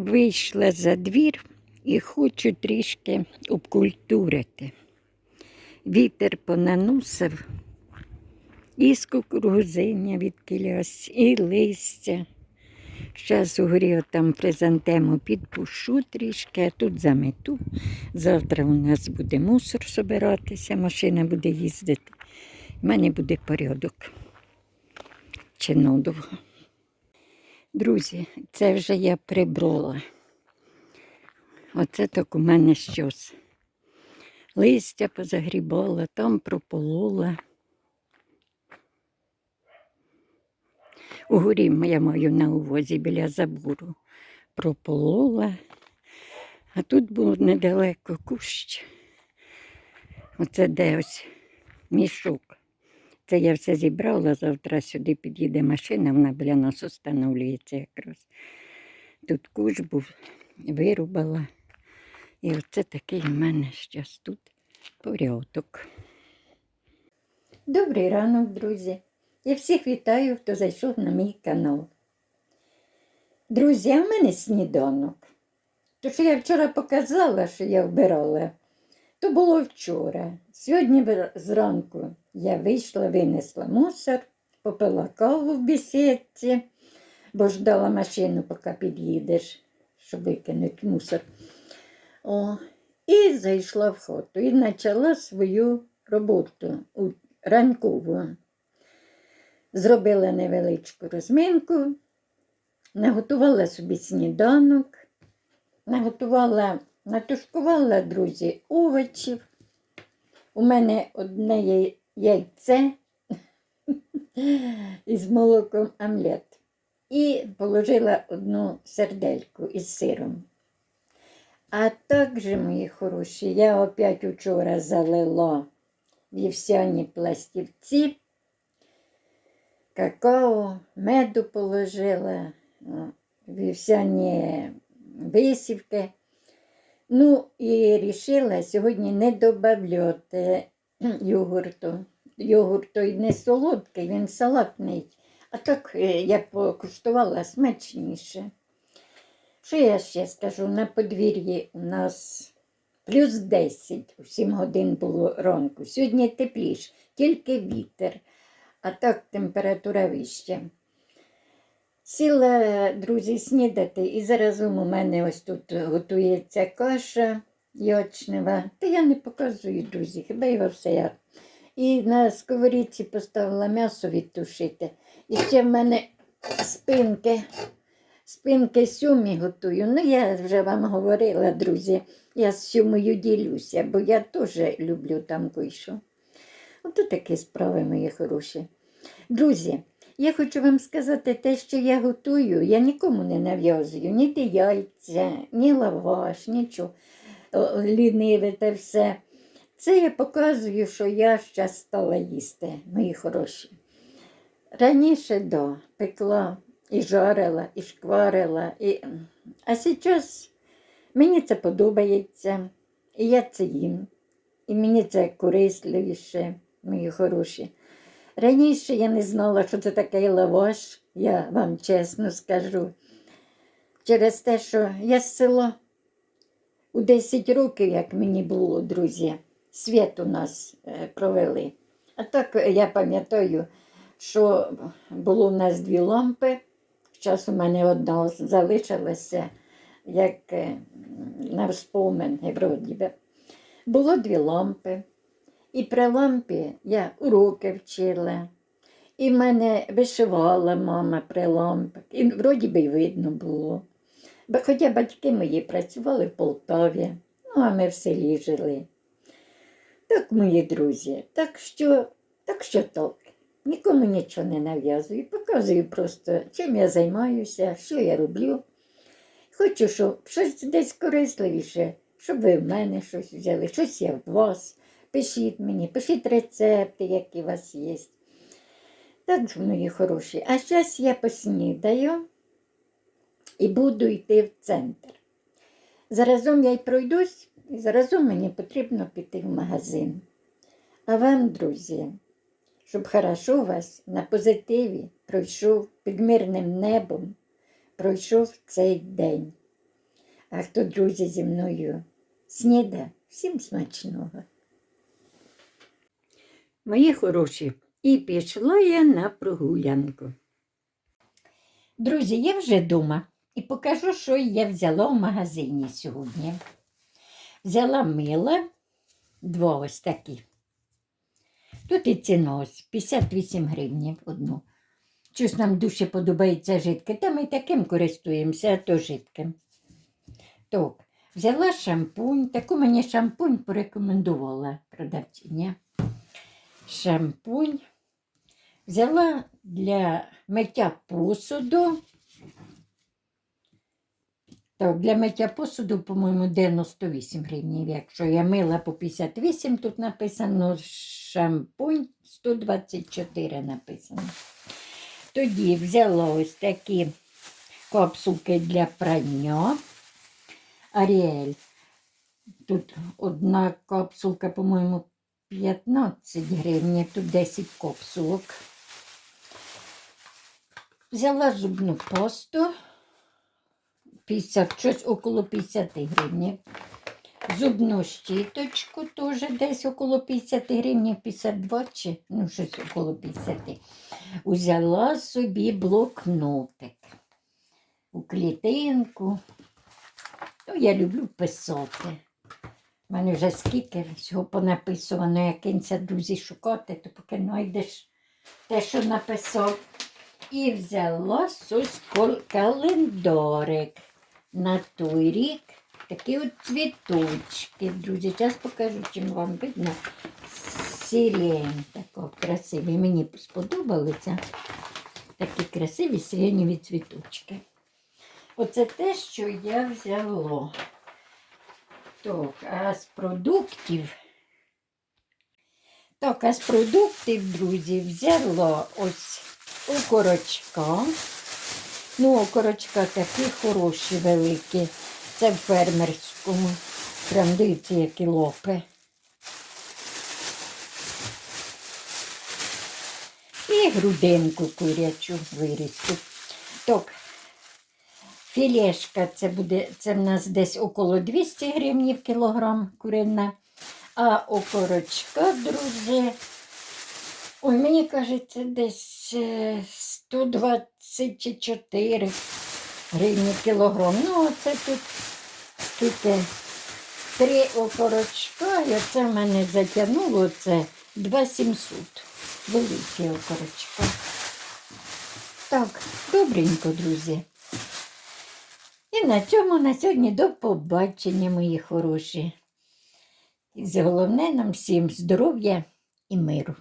Вийшла за двір і хочу трішки обкультурити. Вітер понаносив і з кукурузиння від кілясь, і листя. Зараз угорі там презентему підпушу трішки, а тут замету. Завтра у нас буде мусор збиратися, машина буде їздити. У мене буде порядок. Чинодовго. Друзі, це вже я прибрала. Оце так у мене щось. Листя позагрібала, там прополола. Угорі я маю на увазі біля забору. Прополола. А тут був недалеко кущ. Оце де ось мішок. Це я все зібрала, завтра сюди під'їде машина, вона біля нас встановлюється якраз. Тут куш був, вирубала. І оце такий у мене зараз тут порядок. Добрий ранок, друзі. Я всіх вітаю, хто зайшов на мій канал. Друзі, а в мене сніданок. То, що я вчора показала, що я вбирала, то було вчора. Сьогодні зранку я вийшла, винесла мусор, попила каву в бесідці, бо ждала машину, поки під'їдеш, щоб викинути мусор. О, і зайшла в хату і почала свою роботу ранкову. Зробила невеличку розминку, наготувала собі сніданок, наготувала, натушкувала, друзі, овочів. У мене одне яй- яйце із молоком омлет. І положила одну сердельку із сиром. А також, мої хороші, я опять учора залила вівсяні пластівці, какао, меду положила, вівсяні висівки. Ну і рішила сьогодні не додавати йогурту. Йогурт той не солодкий, він салатний. А так е, я покуштувала смачніше. Що я ще скажу? На подвір'ї у нас плюс 10 у 7 годин було ранку. Сьогодні тепліше, тільки вітер, а так температура вища. Сіла, друзі, снідати, і зараз у мене ось тут готується каша ячнева. Та я не показую, друзі, хіба його все я. І на сковорідці поставила м'ясо відтушити. І ще в мене спинки спинки сюмі готую. Ну, я вже вам говорила, друзі, я з сюмою ділюся, бо я теж люблю там койшу. Ото такі справи мої хороші. Друзі, я хочу вам сказати те, що я готую, я нікому не нав'язую, ні ті яйця, ні лаваш, нічого ліниве та все. Це я показую, що я зараз стала їсти, мої хороші. Раніше да, пекла і жарила, і шкварила. І... А зараз мені це подобається, і я це їм. І мені це корисливіше, мої хороші. Раніше я не знала, що це таке лаваш, я вам чесно скажу. Через те, що я з села у 10 років, як мені було, друзі, світ у нас е, провели. А так е, я пам'ятаю, що було в нас дві лампи. Зараз у мене одна залишилася, як е, на вспомин, вроді би. Було дві лампи. І при лампі я уроки вчила. І мене вишивала мама при лампах. І вроді би видно було. Хоча батьки мої працювали в Полтаві, ну а ми в селі жили. Так, мої друзі, так що, так що так. Нікому нічого не нав'язую, показую просто, чим я займаюся, що я роблю. Хочу, щоб щось десь корисливіше, щоб ви в мене щось взяли, щось я в вас. Пишіть мені, пишіть рецепти, які у вас є. Так, мої хороші. А зараз я поснідаю і буду йти в центр. Заразом я й пройдусь, і заразом мені потрібно піти в магазин. А вам, друзі, щоб хорошо вас на позитиві пройшов під мирним небом, пройшов цей день. А хто, друзі, зі мною сніда, всім смачного. Мої хороші, і пішла я на прогулянку. Друзі, я вже вдома і покажу, що я взяла в магазині сьогодні. Взяла мила, два ось такі. Тут і ціна ось 58 гривень одну. Щось нам дуже подобається жидке, та ми таким користуємося, а то жидким. Так, взяла шампунь, таку мені шампунь порекомендувала продавчиня. Шампунь. Взяла для миття посуду. Так, для миття посуду, по-моєму, 98 гривень. Якщо я мила по 58, тут написано шампунь 124 написано. Тоді взяла ось такі капсулки для прання. Аріель. Тут одна капсулка, по-моєму, 15 гривень, тут 10 капсулок. Взяла зубну пасту. 50, щось около 50 гривень. Зубну щіточку теж десь около 50 гривень, 52 чи ну, щось около 50. Узяла собі блокнотик у клітинку. Ну, я люблю писати. У мене вже скільки всього понаписувано, як кінця друзі шукати, то поки знайдеш те, що написав. І взяла ось кол- календарик на той рік. Такі от цвіточки, друзі. Зараз покажу, чим вам видно. Сирень тако красивий. Мені сподобалися такі красиві сиреневі цвіточки. Оце те, що я взяла. Так, а з продуктів. Так, а з продуктів, друзі, взяла ось окорочка. Ну, окорочка такі хороші, великі. Це в фермерському. Прям дивіться, які лопи. І грудинку курячу вирізку. Так, філешка це буде, це в нас десь около 200 гривень в кілограм курина. А окорочка, друзі, ой, мені кажеться, десь е, 124 гривні кілограм. Ну, оце тут скільки три окорочка, і оце в мене затягнуло це 2700. Великі окорочка. Так, добренько, друзі. І на цьому на сьогодні до побачення, мої хороші. І головне нам всім здоров'я і миру.